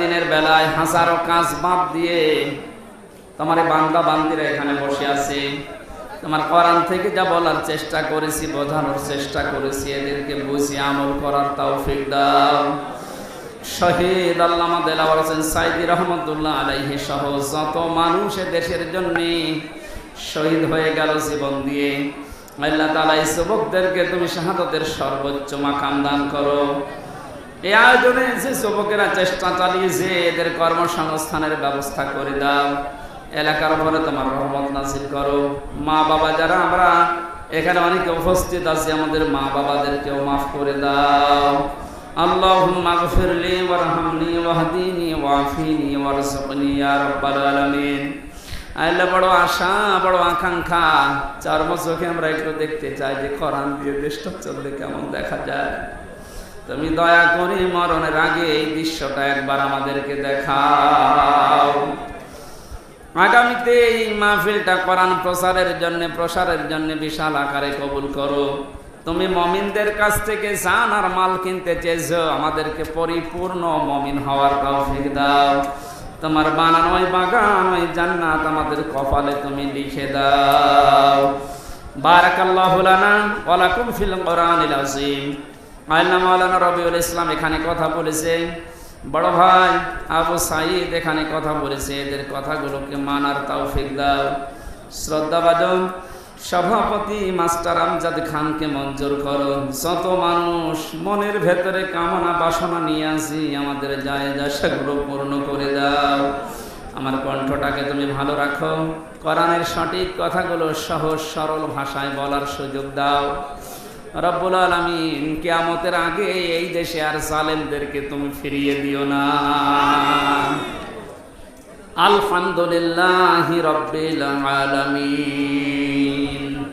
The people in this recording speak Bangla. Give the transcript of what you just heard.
দিনের বেলায় হাজারো কাজ বাদ দিয়ে তোমার বান্দা বান্দিরা এখানে বসে আছে। তোমার কোরআন থেকে যা বলার চেষ্টা করেছি, বোঝানোর চেষ্টা করেছি, এদেরকে বুঝি আমল করার তৌফিক দাও। শহীদ আল্লামা দেলাওয়ার হোসেন সাইদি রহমতুল্লাহ আলাইহি সহ যত মানুষ দেশের জন্য শহীদ হয়ে গেল জীবন দিয়ে। আল্লাহ তাআলা এই যুবকদেরকে তুমি শাহাদতের সর্বোচ্চ মাকাম দান করো এই আয়োজনে যে যুবকেরা চেষ্টা চালিয়েছে এদের কর্মসংস্থানের ব্যবস্থা করে দাও এলাকার উপরে তোমার রহমত নাসিল করো মা বাবা যারা আমরা এখানে অনেকে উপস্থিত আছি আমাদের মা বাবাদেরকেও মাফ করে দাও اللهم اغفر لي وارحمني واهدني وعافني وارزقني يا رب العالمين আল্লাহ বড় আশা, বড় আকাঙ্ক্ষা। চর্ম চোখে আমরা একটু দেখতে চাই যে কোরআন দিয়ে দেশটা চললে কেমন দেখা যায়। তুমি দয়া করে মরণের আগে এই দৃশ্যটা একবার আমাদেরকে দেখাও। আগামীতে এই মাহফিলটা কোরআন প্রসারের জন্য প্রসারের জন্য বিশাল আকারে কবুল করো। তুমি মমিনদের কাছ থেকে জান আর মাল কিনতে চেয়েছো, আমাদেরকে পরিপূর্ণ মমিন হওয়ার তৌফিক দাও। তোমার বানানো ওই বাগান ওই জান্নাত আমাদের কপালে তুমি লিখে দাও। বারাকাল্লাহু লানা ওয়া লাকুম ফিল কোরআনিল আযীম। আল্লাহ মাওলানা রবিউল ইসলাম এখানে কথা বলেছে। বড় ভাই আবু সাইদ এখানে কথা বলেছে। এদের কথাগুলোকে মানার তাওফিক দাও। শ্রদ্ধাভাজন সভাপতি মাস্টার আমজাদ খানকে মঞ্জুর করো যত মানুষ মনের ভেতরে কামনা বাসনা নিয়ে আসি। আমাদের যায় যা সেগুলো পূর্ণ করে দাও। আমার কণ্ঠটাকে তুমি ভালো রাখো। কোরআনের সঠিক কথাগুলো সহজ, সরল ভাষায় বলার সুযোগ দাও। রব্বুল আলমিন, কেয়ামতের আগে এই দেশে আর সালেমদেরকে তুমি ফিরিয়ে দিও না। আলহামদুলিল্লাহ রবিল আলামিন।